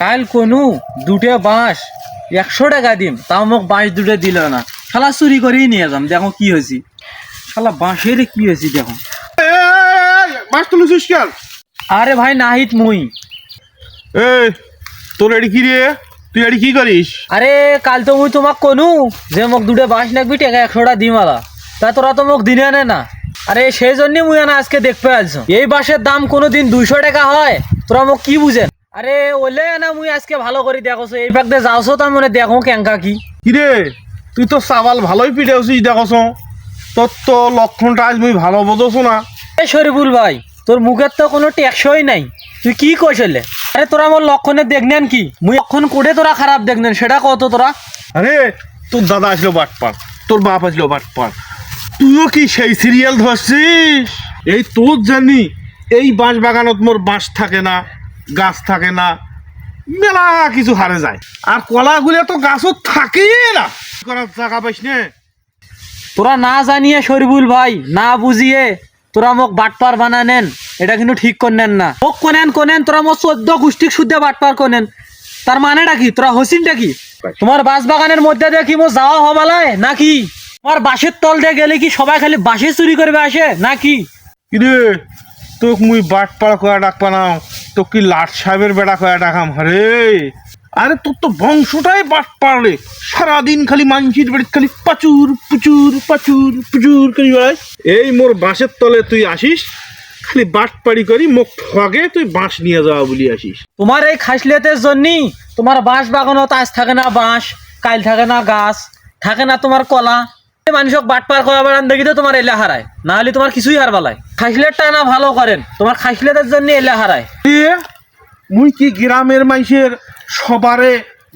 কাল কোনো দুটে বাঁশ একশো টাকা দিম তাও মোক বাঁশ দুটো দিল না। শালা চুরি করেই নিয়ে যাম দেখো কি হয়েছি শালা বাঁশের কি হয়েছি দেখো মাছ তুলেছিস কেন? আরে ভাই নাহিত মুই। এ তোর এডি কি রে তুই এডি কি করিস আরে কাল তো মুই তোমাক কনু যে মোক দুটো বাঁশ লাগবি টাকা একশোটা দিম আলা। তা তোরা তো মোক দিনে আনে না? আরে সেই জন্য মুই আনা আজকে দেখতে আলছো এই বাঁশের দাম কোনোদিন দুইশো টাকা হয় তোরা মোক কি বুঝেন? আরে ওলে না মুই আজকে ভালো করে দেখোছো। এই পাক দিয়ে যাওছো তার মানে দেখো কেঙ্কা কি। কি রে তুই তো চাবাল ভালোই পিটেছিস দেখছ। তোর তো লক্ষণটা আজ মুই ভালো বোঝছো না। এ শরীফুল ভাই তোর মুখের তো কোনো টেকসই নাই। তুই কি কইছিলে আরে তোরা আমার লক্ষণে দেখনেন কি? মুই লক্ষণ করে তোরা খারাপ দেখনেন সেটা কত তোরা। আরে তোর দাদা আসলো বাটপার তোর বাপ আসলো বাটপার। তুইও কি সেই সিরিয়াল ধরছিস? এই তোর জানি এই বাঁশ বাগানত মোর বাঁশ থাকে না। গাছ থাকে না মেলা কিছু হারে যায়। আর কলাগুলো তো গাছও থাকেই না। করার জায়গা পাইস নে? তোরা না জানিয়ে শরীফুল ভাই না বুঝিয়ে তোরা মোক বাটপার বানানেন এটা কিন্তু ঠিক করেন না। মোক কোনেন কোনেন তোরা মোক চোদ্দ গোষ্ঠী শুদ্ধে বাটপার কোনেন। তার মানেটা কি? তোরা হসিনটা কি? তোমার বাঁশ বাগানের মধ্যে দিয়ে কি মো যাওয়া হবালায় নাকি? তোমার বাঁশের তল দিয়ে গেলে কি সবাই খালি বাঁশে চুরি করবে আসে নাকি? কিরে তোক মুই বাট পাড়া কয়া ডাক পানাও তো কি লাট সাহেবের বেড়া কয়া ডাকাম হরে আরে তোর তো বংশটাই বাট পাড়লে সারাদিন খালি মানসির বেড়ে খালি পাচুর, পুচুর পাচুর, পুচুর করি বেড়াই এই মোর বাঁশের তলে তুই আসিস, খালি বাট পাড়ি করি মুখ ঠগে, তুই বাঁশ নিয়ে যাওয়া বলি আসিস। তোমার এই খাসলিয়াতের জন্যই তোমার বাঁশ বাগানত আজ থাকে না বাঁশ, কাল থাকে না গাছ, থাকে না তোমার কলা। মানুষক বাটপার করা বেড়ান দেখি তো তোমার এলে হারায়। না হলে তোমার কিছুই হারবালায় খাসলেটটা না ভালো করেন। তোমার খাসলেটের জন্য এলে হারায়। মুই কি গ্রামের মাইসের সবারে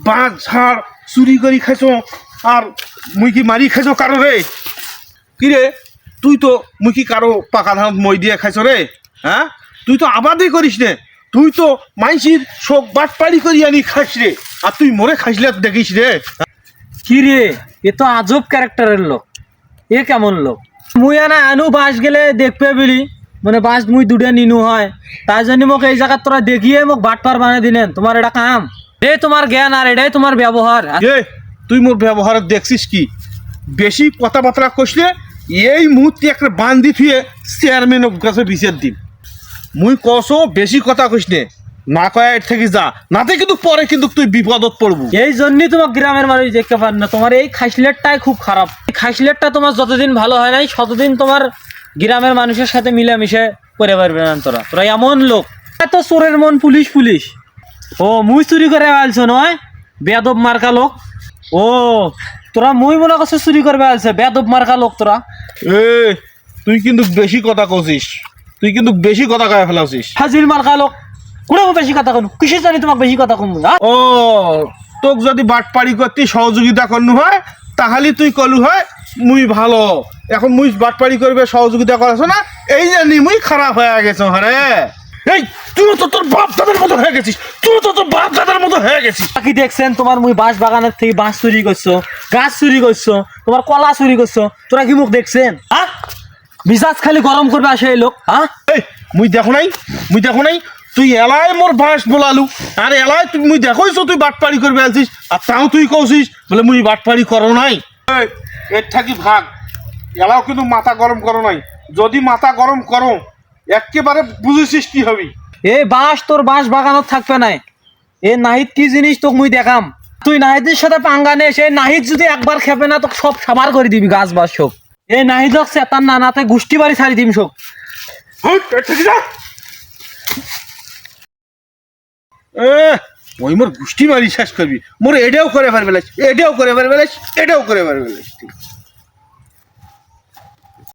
বাঁশ ঝাড় চুরি করি খাইছ? আর মুই কি মারি খাইছ কারও রে? কি রে? তুই তো মুই কি কারও পাকা ধান মই দিয়ে খাইছ রে? হ্যাঁ তুই তো আবাদই করিস নে। তুই তো মাইসির শোক বাট পাড়ি করি আনি খাইস রে। আর তুই মরে খাইসলে দেখিস রে। কি রে? এ তো আজব ক্যারেক্টারের লোক। এ কেমন লোক? মুই আনা আনু বাঁশ গেলে দেখবে বলি। মানে বাঁশ মুই দুটে নিনু হয়। তাই জন্য মোক এই জায়গা তোরা দেখিয়ে মোক বাটপার বানিয়ে দিলেন। তোমার এটা কাম। এ তোমার জ্ঞান আর এটাই তোমার ব্যবহার এ, তুই মোর ব্যবহার দেখছিস কি? বেশি কথাবার্তা কষলে এই মুহূর্তে একটা বান্ধি থুয়ে চেয়ারম্যান কাছে বিচার দিন মুই কসো বেশি কথা কইস নে? না কয়া থেকে যা। নাতে কিন্তু পরে কিন্তু তুই বিপদত পড়বু। এই জন্যই তোমার গ্রামের মানুষ দেখতে পার না। তোমার এই খাসলেটটাই খুব খারাপ। এই খাসলেটটা তোমার যতদিন ভালো হয় নাই ততদিন তোমার গ্রামের মানুষের সাথে মিলেমিশে করে পারবে না তোরা। তোরা এমন লোক। এত চোরের মন পুলিশ পুলিশ। ও মুই চুরি করে আলছো নয়? বেদব মার্কা লোক। ও তোরা মুই মনে করছ চুরি করবে আলছে। বেদব মার্কা লোক তোরা। এ তুই কিন্তু বেশি কথা কছিস। তুই কিন্তু বেশি কথা কয়ে ফেলাছিস। হাজির মার্কা লোক। কোনে বেশি কথা কম কিসের জানি তোমাকে বেশি কথা কম হ্যাঁ ও তোক যদি বাটপাড়ি করতে সহযোগিতা করনু হয় তাহলে তুই কলু হয় মুই ভালো। এখন মুই বাটপাড়ি করবে সহযোগিতা করাছ না এই জানি মুই খারাপ হয়ে গেছ হরে এই তুই তো তোর বাপ দাদার মতো হয়ে গেছিস তুই তো তোর বাপ দাদার মতো হয়ে গেছিস। বাকি দেখছেন তোমার মুই বাঁশ বাগানের থেকে বাঁশ চুরি করছ গাছ চুরি করছ তোমার কলা চুরি করছ তোরা কি মুখ দেখছেন হ্যাঁ মিজাজ খালি গরম করবে আসে এই লোক হ্যাঁ এই মুই দেখো নাই মুই দেখো নাই তুই এলাই মোর বাঁশ বলালু। আর এলাই তুই মুই দেখোইছ তুই বাটপাড়ি করবে আলছিস আর তাও তুই কৌছিস বলে মুই বাটপাড়ি করো নাই। এই, এর থাকি ভাগ। এলাও কিন্তু মাথা গরম করো নাই। যদি মাথা গরম করো একেবারে বুঝেছিস কি হবি। এ বাঁশ তোর বাঁশ বাগানত থাকবে নাই। এ নাহিদ কি জিনিস তোকে মুই দেখাম? তুই নাহিদের সাথে পাঙ্গা নে সে নাহিদ যদি একবার খেপে না তোকে সব সাবার করে দিবি গাছ বাস সব। এই নাহিদ হোক সে তার নানাতে গোষ্ঠী বাড়ি ছাড়ি দিবি সব হুট, এর থেকে যা এ, ওই মোর গুষ্টি মারি শেষ করবি। মোর এটাও করে পারবে এটাও করে পারবে এটাও করে পারবে